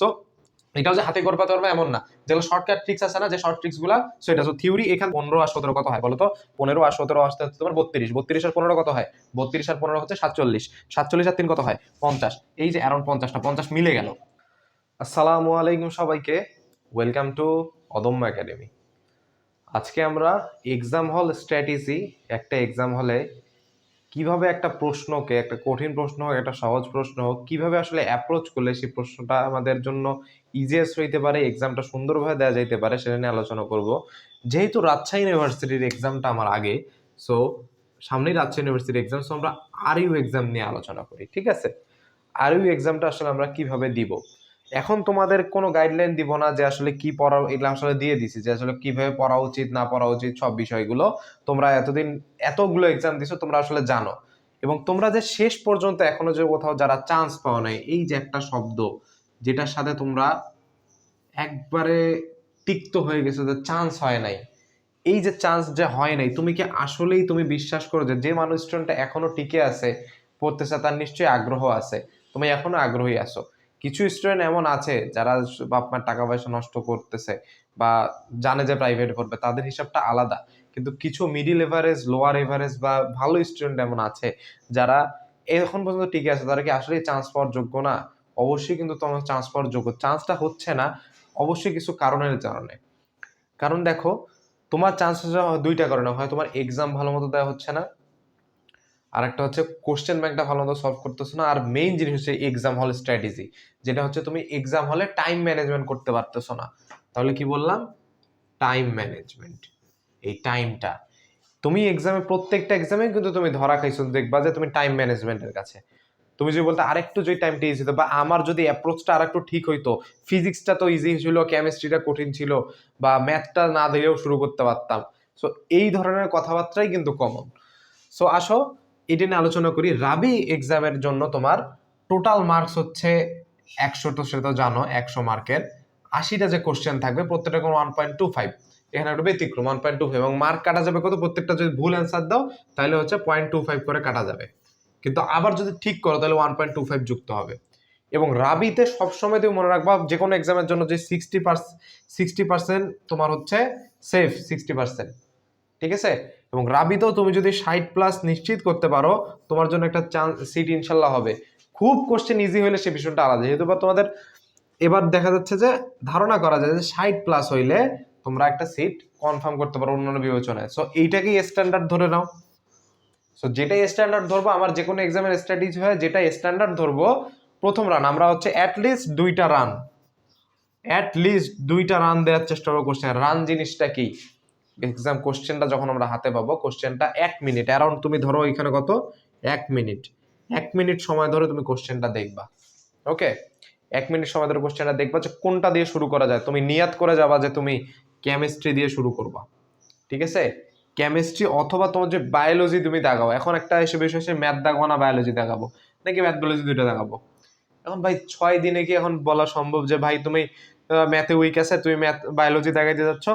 So এটাও যে হাতে করে পাতে এমন না। যেগুলো শর্টকাট ট্রিক্স আছে না, যে শর্ট ট্রিক্সগুলা সো থিওরি এখানে পনেরো আর সতেরো কত হয় বলতো? পনেরো আর সতেরো আসতে হচ্ছে তোমার বত্রিশ। বত্রিশ আর পনেরো কত হয়? বত্রিশ আর পনেরো হচ্ছে সাতচল্লিশ। সাতচল্লিশ আর তিন কত হয়? পঞ্চাশ। এই যে অ্যারাউন্ড পঞ্চাশটা, পঞ্চাশ মিলে গেল। আসসালামু আলাইকুম সবাইকে। ওয়েলকাম টু অদম্য একাডেমি আজকে আমরা এক্সাম হল স্ট্র্যাটেজি একটা এক্সাম হলে কীভাবে একটা প্রশ্নকে একটা কঠিন প্রশ্ন হোক, একটা সহজ প্রশ্ন হোক, কীভাবে আসলে অ্যাপ্রোচ করলে সেই প্রশ্নটা আমাদের জন্য ইজিয়েস্ট হইতে পারে এক্সামটা সুন্দরভাবে দেওয়া যাইতে পারে সেটা নিয়ে আলোচনা করব। যেহেতু রাজশাহী ইউনিভার্সিটির এক্সামটা আমার আগে সো সামনেই রাজশাহী ইউনিভার্সিটির এক্সাম সো আমরা আর ইউ এক্সাম নিয়ে আলোচনা করি, ঠিক আছে? আর ইউ এক্সামটা আসলে আমরা কীভাবে দিব? এখন তোমাদের কোনো গাইডলাইন দিব না যে আসলে কি পড়া, এগুলো আসলে দিয়ে দিছি, যে আসলে কীভাবে পড়া উচিত, না পড়া উচিত, সব বিষয়গুলো তোমরা এতদিন এতগুলো এক্সাম দিছো, তোমরা আসলে জানো। এবং তোমরা যে শেষ পর্যন্ত এখনও যে কোথাও যারা চান্স পাওয়া নাই, এই যে একটা শব্দ, যেটার সাথে তোমরা একবারে তিক্ত হয়ে গেছো যে চান্স হয় নাই। এই যে চান্স যে হয় নাই, তুমি কি আসলেই তুমি বিশ্বাস করো যে যে মানুষ এখনও টিকে আছে, পড়তেছে, তার নিশ্চয়ই আগ্রহ আছে, তুমি এখনও আগ্রহী আছো। কিছু স্টুডেন্ট এমন আছে যারা বাপ মার টাকা পয়সা নষ্ট করতেছে বা জানে যে প্রাইভেট পড়বে, তাদের হিসাবটা আলাদা। কিন্তু কিছু মিডিল এভারেজ লোয়ার এভারেজ বা ভালো স্টুডেন্ট এমন আছে যারা এখন পর্যন্ত টিকে আছে, তারা কি আসলে চান্স পাওয়ার যোগ্য না? অবশ্যই কিন্তু তোমার চান্স পাওয়ার যোগ্য। চান্সটা হচ্ছে না, অবশ্যই কিছু কারণের কারণে। কারণ দেখো, তোমার চান্স দুইটা কারণে। হয় তোমার এক্সাম ভালো মতো দেওয়া হচ্ছে না আর একটা হচ্ছে কোশ্চেন ব্যাংকটা ভালো মতো সলভ করতেছো না। আর মেইন জিনিস হচ্ছে এক্সাম হল স্ট্র্যাটেজি যেটা হচ্ছে তুমি এক্সাম হলে টাইম ম্যানেজমেন্ট করতে পারতেছো না। তাহলে কি বললাম? টাইম ম্যানেজমেন্ট এই টাইমটা তুমি এক্সামে প্রত্যেকটা এক্সামে কিন্তু তুমি ধরা খাইছো, দেখবা যে তুমি টাইম ম্যানেজমেন্টের কাছে। তুমি যদি বলতে আরেকটু যদি টাইমটা ইজি হতো বা আমার যদি অ্যাপ্রোচটা আরেকটু ঠিক হইতো ফিজিক্সটা তো ইজি ছিল কেমিস্ট্রিটা কঠিন ছিল, বা ম্যাথটা না দিলেও শুরু করতে পারতাম। সো এই ধরনের কথাবার্তাই কিন্তু কমন সো আসো এটা নিয়ে আলোচনা করি। রাবি এক্সামের জন্য তোমার টোটাল মার্কস হচ্ছে একশো তো সেটা তো জানো, একশো মার্কের আশিটা যে কোশ্চেন থাকবে, প্রত্যেকটা কোনো ওয়ান পয়েন্ট টু ফাইভ এখানে একটা ব্যতিক্রম ওয়ান পয়েন্ট টু ফাইভ এবং মার্ক কাটা যাবে কত? প্রত্যেকটা যদি ভুল অ্যান্সার দাও, তাহলে হচ্ছে পয়েন্ট টু ফাইভ করে কাটা যাবে। কিন্তু আবার যদি ঠিক করো, তাহলে ওয়ান পয়েন্ট টু ফাইভ যুক্ত হবে। এবং রাবিতে সবসময় তুমি মনে রাখবা যে কোনো এক্সামের জন্য যে সিক্সটি পার্সেন্ট সিক্সটি পার্সেন্ট তোমার হচ্ছে সেফ সিক্সটি পার্সেন্ট ঠিক আছে? এবং রাবিতেও তুমি যদি ষাট প্লাস নিশ্চিত করতে পারো, তোমার জন্য একটা চান্স সিট ইনশাল্লাহ হবে। খুব কোশ্চেন ইজি হলে সে বিষয়টা আলাদা। যেহেতু বা তোমাদের, এবার দেখা যাচ্ছে যে, ধারণা করা যায় যে ষাট প্লাস হইলে তোমরা একটা সিট কনফার্ম করতে পারো অন্যান্য বিবেচনায়। সো এইটাকেই স্ট্যান্ডার্ড ধরে নাও। সো যেটাই স্ট্যান্ডার্ড ধরবো, আমার যে কোনো এক্সামের স্ট্র্যাটেজি হয় যেটা স্ট্যান্ডার্ড ধরবো, প্রথম রান আমরা হচ্ছে অ্যাটলিস্ট দুইটা রান অ্যাটলিস্ট দুইটা রান দেওয়ার চেষ্টা করব কোশ্চেন রান জিনিসটা কি? এক্সাম কোশ্চেনটা যখন আমরা হাতে পাবো কোশ্চেনটা এক মিনিট অ্যারাউন্ড তুমি ধরো এখানে কত? এক মিনিট এক মিনিট সময় ধরে তুমি কোশ্চেনটা দেখবা। ওকে এক মিনিট সময় ধরে কোশ্চেনটা দেখবা যে কোনটা দিয়ে শুরু করা যায়। তুমি নিয়াত করে যাবা যে তুমি কেমিস্ট্রি দিয়ে শুরু করবা। ঠিক আছে? কেমিস্ট্রি অথবা তোমার যে বায়োলজি তুমি দেখাও। এখন একটা এসে বিষয় হচ্ছে ম্যাথ দেখাবো না বায়োলজি দেখাবো। নাকি ম্যাথ বায়োলজি দুইটা দেখাবো? এখন ভাই ছয় দিনে কি এখন বলা সম্ভব যে ভাই তুমি ম্যাথে উইক আছে, তুমি ম্যাথ বায়োলজি দেখাইতে যাচ্ছ?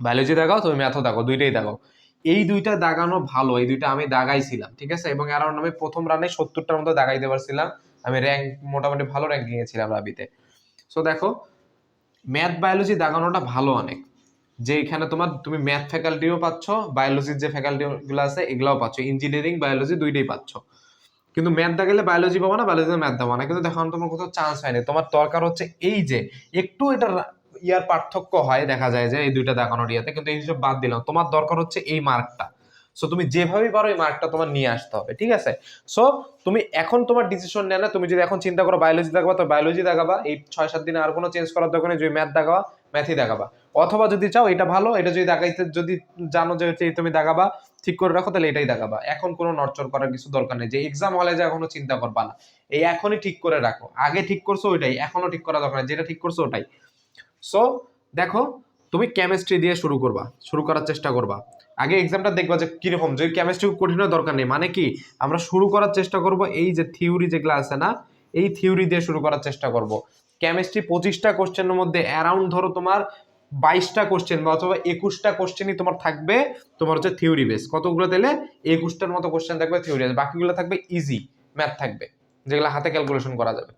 বায়োলজি দেখাও, তুমি ম্যাথও দেখো দুইটাই দেখাও। এই দুইটা দাগানো ভালো, এই দুইটা আমি দাগাইছিলাম ঠিক আছে? এবং অ্যারাউন্ড আমি প্রথম রানে সত্তরটার মতো দাগাইতে পারছিলাম। আমি র্যাঙ্ক মোটামুটি ভালো র্যাঙ্কিং এ ছিলাম রাবিতে সো দেখো ম্যাথ বায়োলজি দাগানোটা ভালো অনেক। যে এখানে তোমার, তুমি ম্যাথ ফ্যাকাল্টিও পাচ্ছ বায়োলজির যে ফ্যাকাল্টিগুলো আছে, এগুলাও পাচ্ছ। ইঞ্জিনিয়ারিং বায়োলজি দুইটাই পাচ্ছ। কিন্তু ম্যাথ দেখালে বায়োলজি পাবো না বায়োলজি ম্যাথ দেবো না। কিন্তু দেখো তোমার কোথাও চান্স হয়নি। তোমার দরকার হচ্ছে এই যে, একটু এটা ইয়ার পার্থক্য হয়, দেখা যায় যে এই দুইটা দেখানোর ইয়াতে, কিন্তু এই হিসেবে বাদ দিলাম। তোমার দরকার হচ্ছে এই মার্কটা। সো তুমি যেভাবেই পারো এই মার্কটা তোমার নিয়ে আসতে হবে, ঠিক আছে? সো তুমি এখন তোমার ডিসিশন নেয় না তুমি যদি এখন চিন্তা করো বায়োলজি দেখাবা, তো বায়োলজি দেখাবা। এই ছয় সাত দিনে আর কোনো চেঞ্জ করার দরকার নেই যদি ম্যাথ দেখাবা ম্যাথই দেখাবা। অথবা যদি চাও, এটা ভালো, এটা যদি দেখাইতে, যদি জানো যে তুমি দেখাবা, ঠিক করে রাখো, তাহলে এটাই দেখাবা। এখন কোনো নড়চড় করার কিছু দরকার নেই। যে এক্সাম হলে যে, এখনও চিন্তা করবা না। এই এখনই ঠিক করে রাখো। আগে ঠিক করছ, ওইটাই। এখনও ঠিক করা দরকার নেই। যেটা ঠিক করছ, ওটাই। সো দেখো, তুমি কেমিস্ট্রি দিয়ে শুরু করবা, শুরু করার চেষ্টা করবা। আগে এক্সামটা দেখবা যে কীরকম, যে কেমিস্ট্রি কঠিন দরকার নেই। মানে কি? আমরা শুরু করার চেষ্টা করব এই যে থিওরি যেগুলো আছে না, এই থিওরি দিয়ে শুরু করার চেষ্টা করব। কেমিস্ট্রি পঁচিশটা কোশ্চেনের মধ্যে অ্যারাউন্ড ধরো তোমার বাইশটা কোশ্চেন বা অথবা একুশটা কোশ্চেনই তোমার থাকবে, তোমার হচ্ছে থিওরি বেস কতগুলো দিলে একুশটার মতো কোশ্চেন থাকবে থিওরি বাকিগুলো থাকবে ইজি ম্যাথ থাকবে, যেগুলো হাতে ক্যালকুলেশন করা যাবে।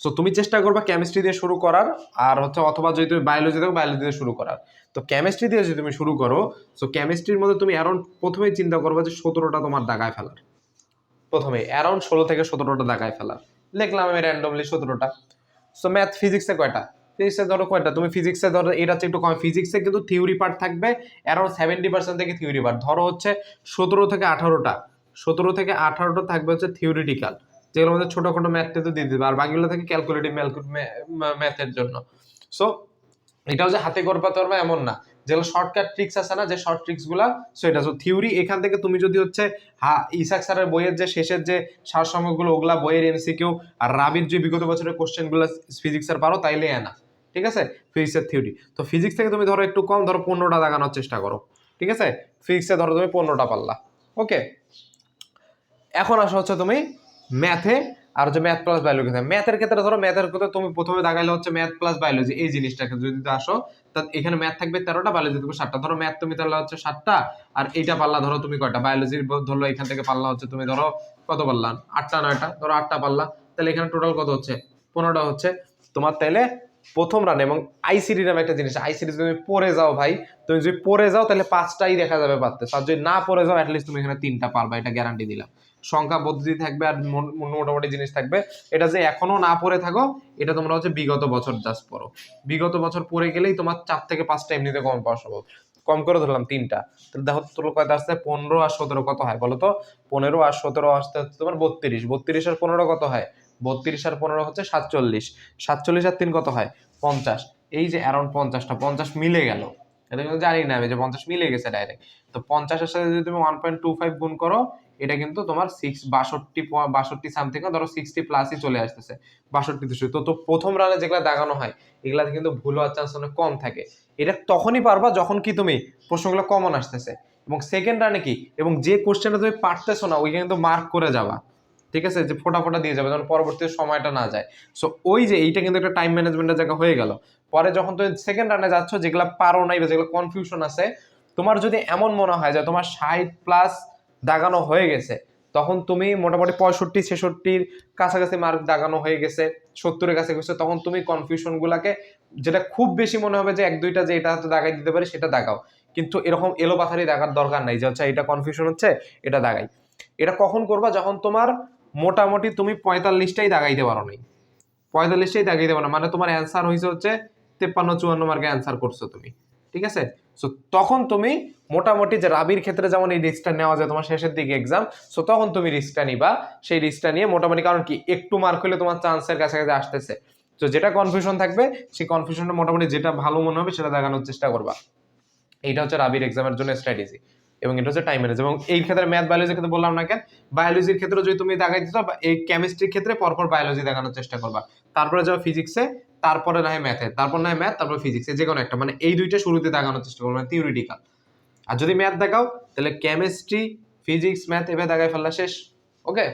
সো তুমি চেষ্টা করবা কেমিস্ট্রি দিয়ে শুরু করার, আর হচ্ছে অথবা যদি তুমি বায়োলজি দেখো বায়োলজি দিয়ে শুরু করার। তো কেমিস্ট্রি দিয়ে যদি তুমি শুরু করো সো কেমিস্ট্রির মধ্যে তুমি অ্যারাউন্ড প্রথমেই চিন্তা করবা যে সতেরোটা তোমার দাগায় ফেলার। প্রথমে অ্যারাউন্ড ষোলো থেকে সতেরোটা দাগায় ফেলার। লিখলাম আমি র্যান্ডমলি সতেরোটা। সো ম্যাথ ফিজিক্সে কয়টা? ফিজিক্সে ধরো কয়টা? তুমি ফিজিক্সে ধরো, এটা হচ্ছে একটু কম। ফিজিক্সে কিন্তু থিওরি পার্ট থাকবে অ্যারাউন্ড সেভেন্টি পার্সেন্ট থেকে থিওরি পার্ট ধরো হচ্ছে সতেরো থেকে আঠারোটা। সতেরো থেকে আঠারোটা থাকবে হচ্ছে থিওরিটিক্যাল যেগুলোর আমাদের ছোটখাটো ম্যাথটা তো দিয়ে দিবে। আর বাকিগুলো থেকে ক্যালকুলেটিভ ম্যাথের জন্য। সো এটা হচ্ছে হাতে করবা পারবে এমন না। যেগুলো শর্টকাট ট্রিক্স আছে না, যে শর্ট ট্রিক্সগুলা সো এটা। সো থিওরি এখান থেকে তুমি যদি হচ্ছে, হা, ইসাক স্যারের বইয়ের যে শেষের যে সারসংখ্যগুলো ওগুলা বইয়ের এমসিকিউ আর রাবির যে বিগত বছরের কোশ্চেনগুলো ফিজিক্সের পারো, তাইলে এনা। ঠিক আছে? ফিজিক্সের থিওরি তো ফিজিক্স থেকে তুমি ধরো একটু কম, ধরো পনেরোটা দাগানোর চেষ্টা করো। ঠিক আছে? ফিজিক্সে ধরো তুমি পনেরোটা পারলা। ওকে এখন আসো হচ্ছে তুমি ম্যাথে আর হচ্ছে ম্যাথ প্লাস বায়োলজি ম্যাথের ক্ষেত্রে ধরো ম্যাথের ক্ষেত্রে তুমি প্রথমে দাগাইলে হচ্ছে ম্যাথ প্লাস বায়োলজি এই জিনিসটাকে যদি আসো, তা এখানে ম্যাথ থাকবে তেরোটা বায়োলজি থাকবে সাতটা। ধরো ম্যাথ তুমি তাহলে হচ্ছে সাতটা, আর এইটা পারলা ধরো তুমি কয়টা? বায়োলজির ধরো এখান থেকে পারলা হচ্ছে তুমি ধরো কত পারলা? আটটা, নয়টা, ধরো আটটা পারলা। তাহলে এখানে টোটাল কত হচ্ছে? পনেরোটা হচ্ছে। তোমার তাহলে প্রথম রান এবং আইসিডি নামে একটা জিনিস আইসিডি তুমি পড়ে যাও ভাই। তুমি যদি পড়ে যাও, তাহলে পাঁচটাই দেখা যাবে পারতে আর যদি না পড়ে যাও অ্যাটলিস্ট তুমি এখানে তিনটা পারবা, এটা গ্যারান্টি দিলাম। সংখ্যা পদ্ধতি থাকবে আর মোটামুটি জিনিস থাকবে। এটা যে এখনও না পড়ে থাকো, এটা তোমরা হচ্ছে বিগত বছর জাস্ট পড়ো। বিগত বছর পড়ে গেলেই তোমার চার থেকে পাঁচটা এমনিতে কম পাওয়া সম্ভব। কম করে ধরলাম তিনটা। তাহলে দেখো তোর কয়টা আসতে পনেরো আর সতেরো কত হয় বলো তো? পনেরো আর সতেরো আসতে হচ্ছে তোমার বত্রিশ। বত্রিশ আর পনেরো কত হয়? বত্রিশ আর পনেরো হচ্ছে সাতচল্লিশ। সাতচল্লিশ আর তিন কত হয়? পঞ্চাশ। এই যে অ্যারাউন্ড পঞ্চাশটা, পঞ্চাশ মিলে গেল। এটা কিন্তু জানি না আমি যে পঞ্চাশ মিলে গেছে ডাইরেক্ট তো পঞ্চাশের সাথে যদি তুমি ওয়ান পয়েন্ট টু ফাইভ গুণ করো এটা কিন্তু তোমার সিক্স বাষট্টি বাষট্টি সামথিং ধরো সিক্সটি প্লাসই চলে আসতেছে। বাষট্টি দুশো তো তো প্রথম রানে যেগুলো দাগানো হয়, এগুলাতে কিন্তু ভুল হওয়ার চান্স অনেক কম থাকে। এটা তখনই পারবা যখন কি তুমি প্রশ্নগুলো কমন আসতেছে। এবং সেকেন্ড রানে কি? এবং যে কোশ্চেনটা তুমি পারতেছো না ওইখানে কিন্তু মার্ক করে যাবা। ঠিক আছে? যে ফোটা ফোটা দিয়ে যাবে যখন পরবর্তী সময়টা না যায়। সো ওই যে এইটা কিন্তু একটা টাইম ম্যানেজমেন্টের জায়গা হয়ে গেল। পরে যখন তুমি সেকেন্ড রানে যাচ্ছ, যেগুলো পারো নাই বা যেগুলো কনফিউশন আছে, তোমার যদি এমন মনে হয় যে তোমার ষাট প্লাস দাগানো হয়ে গেছে। তখন তুমি মোটামুটি পঁয়ষট্টি, ছেষট্টির কাছাকাছি মার্ক দাগানো হয়ে গেছে, সত্তরের কাছে গেছে তখন তুমি কনফিউশন গুলাকে, যেটা খুব বেশি মনে হবে যে এক, দুইটা যে এটা হয়তো দাগাই দিতে পারে সেটা দাগাও। কিন্তু এরকম এলো পাথারি দাগার দরকার নাই, যে হচ্ছে এটা কনফিউশন হচ্ছে, এটা দাগাই। এটা কখন করবা? যখন তোমার মোটামুটি তুমি পঁয়তাল্লিশটাই দাগাইতে পারো নাই। পঁয়তাল্লিশটাই দাগাইতে পারো না। মানে তোমার অ্যান্সার হয়েছে হচ্ছে তেপ্পান্ন, চুয়ান্ন মার্কে অ্যান্সার করছ তুমি। ঠিক আছে? সো তখন তুমি মোটামুটি যে রাবির ক্ষেত্রে যেমন এই রিস্কটা নেওয়া যায়, তোমার শেষের দিকে এক্সাম সো তখন তুমি রিস্কটা নিবা। সেই রিস্কটা নিয়ে মোটামুটি কারণ কি, একটু মার্ক হলে তোমার চান্সের কাছাকাছি আসতেছে। তো যেটা কনফিউশন থাকবে, সেই কনফিউশনটা মোটামুটি যেটা ভালো মনে হবে, সেটা দেখানোর চেষ্টা করবা। এইটা হচ্ছে রাবির এক্সামের জন্য স্ট্র্যাটেজি এবং এটা হচ্ছে টাইম ম্যানেজ এবং এই ক্ষেত্রে ম্যাথ বায়োলজির ক্ষেত্রে বললাম না কেন বায়োলজির ক্ষেত্রে যদি তুমি দেখাই দিতে এই কেমিস্ট্রির ক্ষেত্রে পরপর বায়োলজি দেখানোর চেষ্টা করবা। তারপরে যাও ফিজিক্সে তারপরে না হয় ম্যাথে তারপর না হয় ম্যাথ তারপর ফিজিক্সে যে কোনো একটা। মানে এই দুইটা শুরুতে দেখানোর চেষ্টা করব মানে থিওরিটিক্যাল আর যদি ম্যাথ দেখাও, তাহলে কেমিস্ট্রি ফিজিক্স ম্যাথ এভাবে দেখায় ফেললা শেষ। ওকে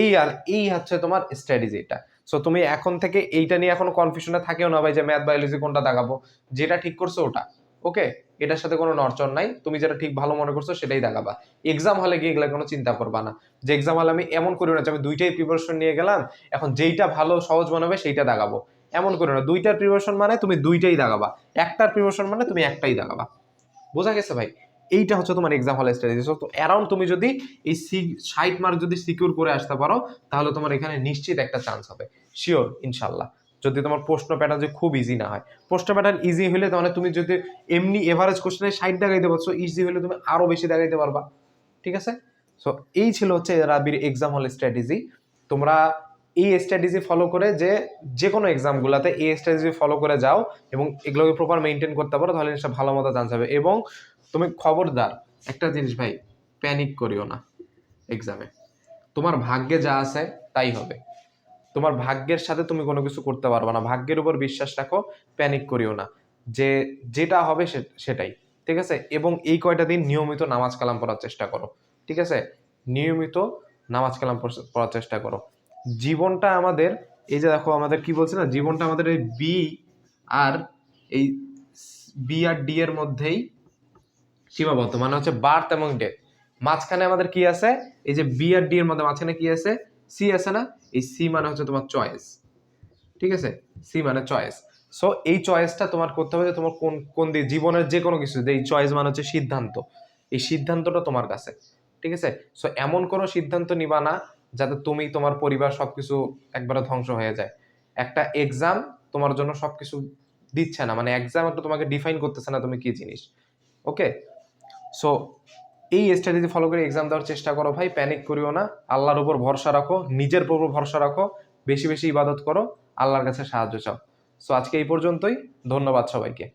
এই আর, এই হচ্ছে তোমার স্ট্র্যাটেজি এটা। সো তুমি এখন থেকে এইটা নিয়ে এখনও কনফিউশনে থাকেও না ভাই যে ম্যাথ বায়োলজি কোনটা দেখাবো। যেটা ঠিক করছ ওটা। ওকে এটার সাথে কোনো নড়চড় নাই। তুমি যেটা ঠিক ভালো মনে করছ সেটাই দেখাবা। এক্সাম হলে গিয়ে এগুলো কোনো চিন্তা করবা না। যে এক্সাম হলে আমি এমন করি না যে আমি দুইটাই প্রিপারেশন নিয়ে গেলাম, এখন যেইটা ভালো সহজ মনে হবে সেইটা দেখাবো। এমন করি না, দুইটার প্রিপারেশন মানে তুমি দুইটাই দাগাবা, একটার প্রিপারেশন মানে তুমি একটাই দাগাবা। বোঝা গেছে ভাই? এইটা হচ্ছে তোমার এক্সাম হলে স্ট্র্যাটেজি তো অ্যারাউন্ড তুমি যদি এই সি মার্ক যদি সিকিউর করে আসতে পারো, তাহলে তোমার এখানে নিশ্চিত একটা চান্স হবে। শিওর ইনশাল্লাহ। যদি তোমার প্রশ্ন প্যাটার্ন যে খুব ইজি না হয়। প্রশ্ন প্যাটার্ন ইজি হলে তাহলে তুমি যদি এমনি এভারেজ কোশ্চেনে ষাট দেখাইতে পারছ ইজি হলে তুমি আরও বেশি দেখাইতে পারবা। ঠিক আছে? সো এই ছিল হচ্ছে রাবির এক্সাম হল স্ট্র্যাটেজি তোমরা এই স্ট্র্যাটেজি ফলো করে যে যে কোনো এক্সামগুলোতে এই স্ট্র্যাটেজি ফলো করে যাও এবং এগুলোকে প্রপার মেনটেন করতে পারো, তাহলে জিনিসটা ভালো মতো চান্স হবে। এবং তুমি খবরদার, একটা জিনিস ভাই প্যানিক করিও না এক্সামে তোমার ভাগ্যে যা আছে তাই হবে। তোমার ভাগ্যের সাথে তুমি কোনো কিছু করতে পারবে না। ভাগ্যের উপর বিশ্বাস রাখো প্যানিক করিও না। যে, যেটা হবে সেটাই, ঠিক আছে? এবং এই কয়টা দিন নিয়মিত নামাজ কালাম পড়ার চেষ্টা করো, ঠিক আছে? নিয়মিত নামাজ কালাম পড়ার চেষ্টা করো। জীবনটা আমাদের, এই যে দেখো আমাদের কি বলছে না, জীবনটা আমাদের এই বি আর এই বি আর ডি এর মধ্যেই সীমাবদ্ধ মানে হচ্ছে বার্থ এবং ডেথ মাঝখানে আমাদের কি আছে? এই যে বি আর ডি এর মধ্যে মাঝখানে কি আছে? সি আছে না? এই সি মানে হচ্ছে তোমার চয়েস ঠিক আছে? সি মানে চয়েস সো এই চয়েসটা তোমার করতে হবে যে তোমার কোন কোন দিয়ে, জীবনের যে কোনো কিছু এই চয়েস মানে হচ্ছে সিদ্ধান্ত। এই সিদ্ধান্তটা তোমার কাছে। ঠিক আছে? সো এমন কোনো সিদ্ধান্ত নিবা না যাতে তুমি তোমার পরিবার সবকিছু একবারে ধ্বংস হয়ে যায়। একটা এক্সাম তোমার জন্য সবকিছু দিচ্ছে না মানে এক্সাম একটা তোমাকে ডিফাইন করতেছে না তুমি কি জিনিস। ওকে? সো এই স্ট্র্যাটেজি ফলো করে এক্সাম দেওয়ার চেষ্টা করো ভাই প্যানিক করিও না, আল্লাহর উপর ভরসা রাখো, নিজের উপর ভরসা রাখো, বেশি বেশি ইবাদত করো, আল্লাহর কাছে সাহায্য চাও। সো আজকে এই পর্যন্তই, ধন্যবাদ সবাইকে।